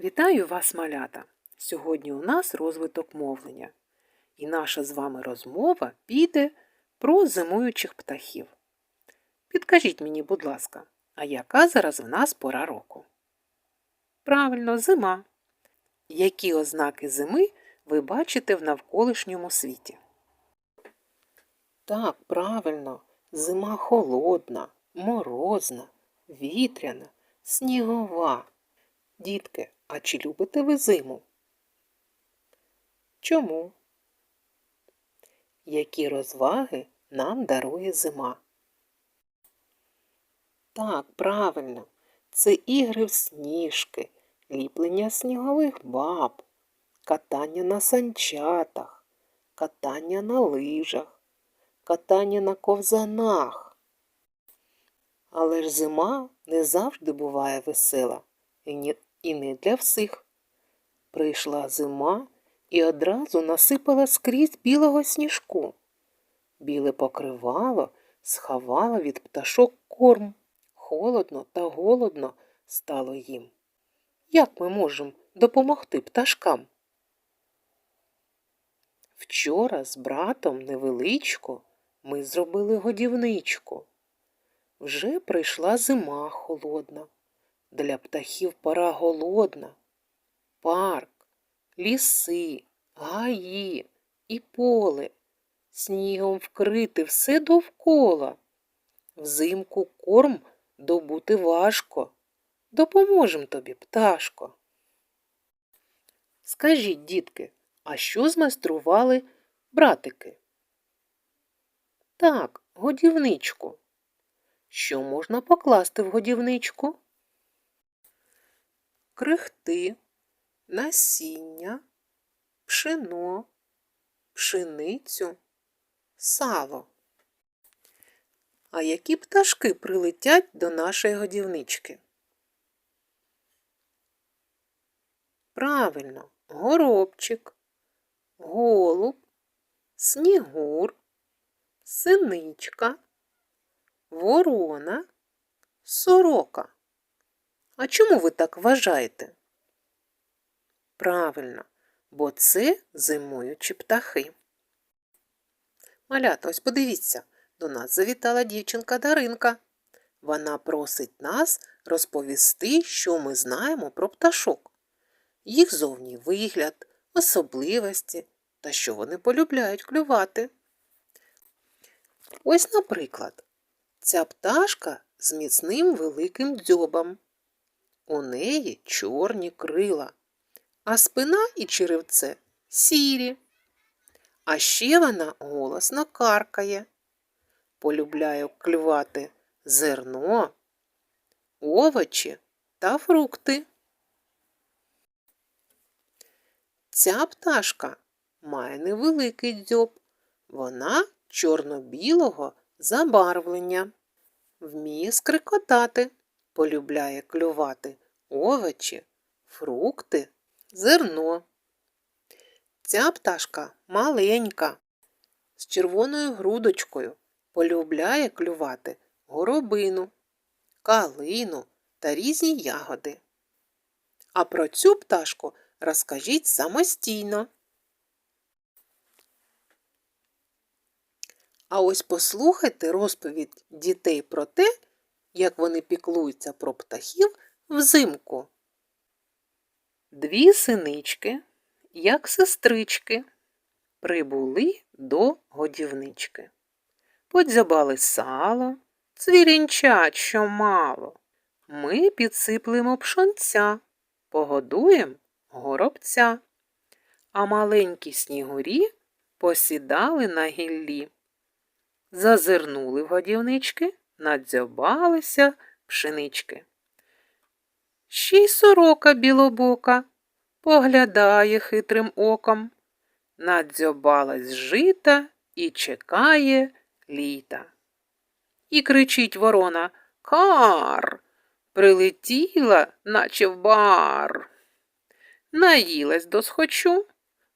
Вітаю вас, малята! Сьогодні у нас розвиток мовлення, і наша з вами розмова піде про зимуючих птахів. Підкажіть мені, будь ласка, а яка зараз в нас пора року? Правильно, зима. Які ознаки зими ви бачите в навколишньому світі? Так, правильно, зима холодна, морозна, вітряна, снігова. Дітки, а чи любите ви зиму? Чому? Які розваги нам дарує зима? Так, правильно, це ігри в сніжки, ліплення снігових баб, катання на санчатах, катання на лижах, катання на ковзанах. Але ж зима не завжди буває весела і і не для всіх. Прийшла зима і одразу насипала скрізь білого сніжку. Біле покривало сховало від пташок корм. Холодно та голодно стало їм. Як ми можемо допомогти пташкам? Вчора з братом невеличко ми зробили годівничку. Вже прийшла зима холодна. Для птахів пора голодна. Парк, ліси, гаї і поле. Снігом вкрити все довкола. Взимку корм добути важко. Допоможем тобі, пташко. Скажіть, дітки, а що змайстрували братики? Так, годівничку. Що можна покласти в годівничку? Крихти, насіння, пшено, пшеницю, сало. А які пташки прилетять до нашої годівнички? Правильно, горобчик, голуб, снігур, синичка, ворона, сорока. А чому ви так вважаєте? Правильно, бо це зимуючі птахи. Малята, ось подивіться, до нас завітала дівчинка Даринка. Вона просить нас розповісти, що ми знаємо про пташок, їх зовній вигляд, особливості та що вони полюбляють клювати. Ось, наприклад, ця пташка з міцним великим дзьобом. У неї чорні крила, а спина і черевце сірі. А ще вона голосно каркає. Полюбляє клювати зерно, овочі та фрукти. Ця пташка має невеликий дзьоб. Вона чорно-білого забарвлення. Вміє скрикотати, полюбляє клювати овочі, фрукти, зерно. Ця пташка маленька, з червоною грудочкою, полюбляє клювати горобину, калину та різні ягоди. А про цю пташку розкажіть самостійно. А ось послухайте розповідь дітей про те, як вони піклуються про птахів взимку. Дві синички, як сестрички, прибули до годівнички. Подзябали сало, цвірінчать, що мало. Ми підсиплемо пшонця, погодуєм горобця. А маленькі снігурі посідали на гіллі. Зазирнули в годівнички, надзьобалися пшенички. Ще й сорока білобока поглядає хитрим оком, надзьобалась жита і чекає літа. І кричить ворона Кар. Прилетіла, наче в бар. Наїлась досхочу,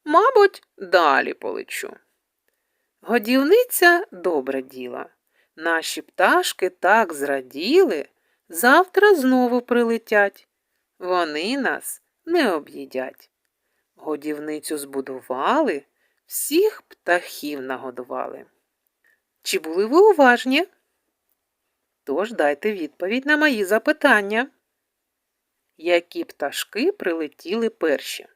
мабуть, далі полечу. Годівниця добре діла. Наші пташки так зраділи, завтра знову прилетять. Вони нас не об'їдять. Годівницю збудували, всіх птахів нагодували. Чи були ви уважні? Тож дайте відповідь на мої запитання. Які пташки прилетіли перші?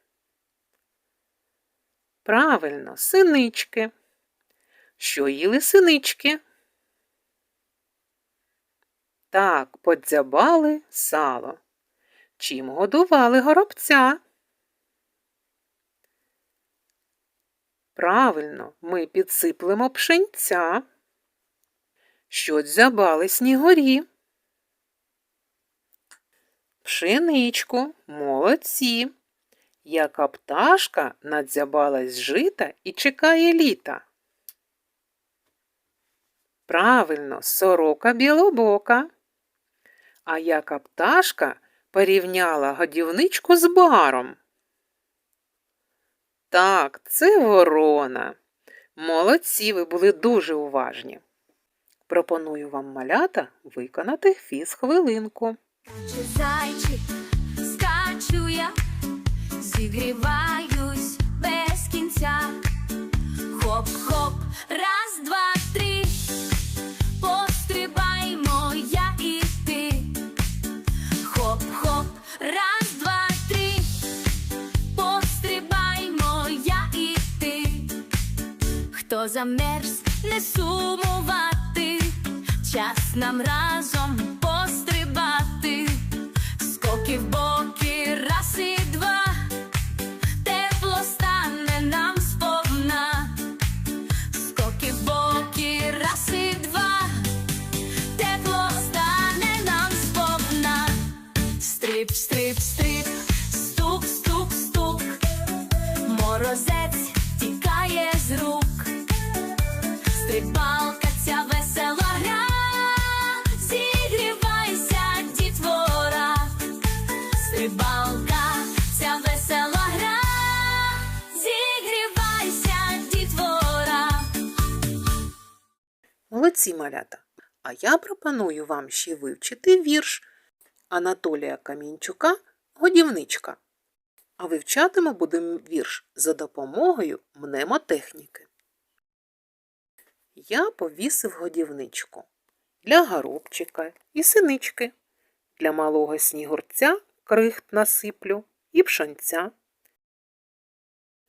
Правильно, синички. Що їли синички? Так, подзябали сало. Чим годували горобця? Правильно, ми підсиплемо пшенця. Що дзябали снігорі? Пшеничку, молодці. Яка пташка надзябалась жита і чекає літа? Правильно, сорока білобока. А яка пташка порівняла годівничку з баром? Так, це ворона. Молодці, ви були дуже уважні. Пропоную вам малята виконати фіз-хвилинку. Чи зайчик, скачу я, зігріваюсь без кінця. Хоп-хоп, Замерз, не сумувати, час нам разом пострибати, скоки в боки, раз і два, тепло стане нам сповна, скоки в боки, раз і два, тепло стане нам сповна. Стрип, стрип, стрип, стук, стук, стук, морозець Стрибалка ця весела гра, зігрівайся, дітвора. Стрибалка ця весела гра, зігрівайся, дітвора. Молодці малята. А я пропоную вам ще вивчити вірш Анатолія Камінчука Годівничка. А вивчатиме будемо вірш за допомогою мнемотехніки. Я повісив годівничку для горобчика і синички, для малого снігурця крихт насиплю і пшонця.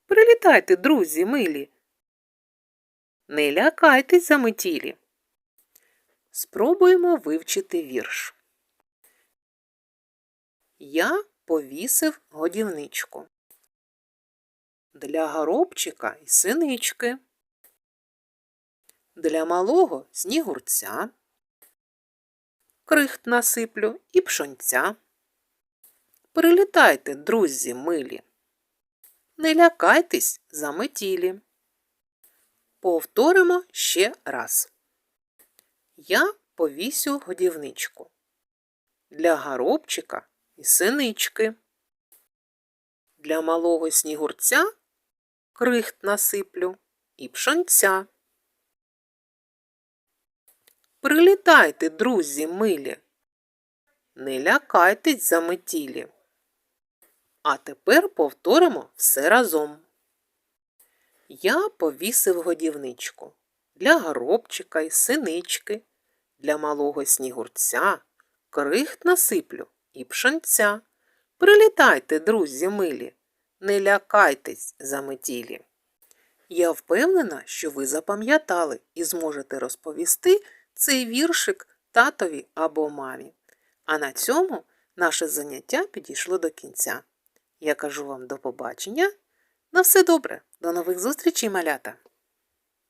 Прилітайте, друзі милі. Не лякайтесь заметілі. Спробуємо вивчити вірш. Я повісив годівничку. Для горобчика і синички. Для малого снігурця. Крихт насиплю і пшонця. Прилітайте, друзі милі. Не лякайтесь заметілі. Повторимо ще раз. Я повісю годівничку для горобчика і синички. Для малого снігурця крихт насиплю і пшонця. Прилітайте, друзі милі. Не лякайтесь заметілі. А тепер повторимо все разом. Я повісив годівничку для горобчика і синички, для малого снігурця, крихт насиплю і пшенця. Прилітайте, друзі милі, не лякайтесь заметілі. Я впевнена, що ви запам'ятали і зможете розповісти цей віршик татові або мамі. А на цьому наше заняття підійшло до кінця. Я кажу вам до побачення. На все добре, до нових зустрічей, малята!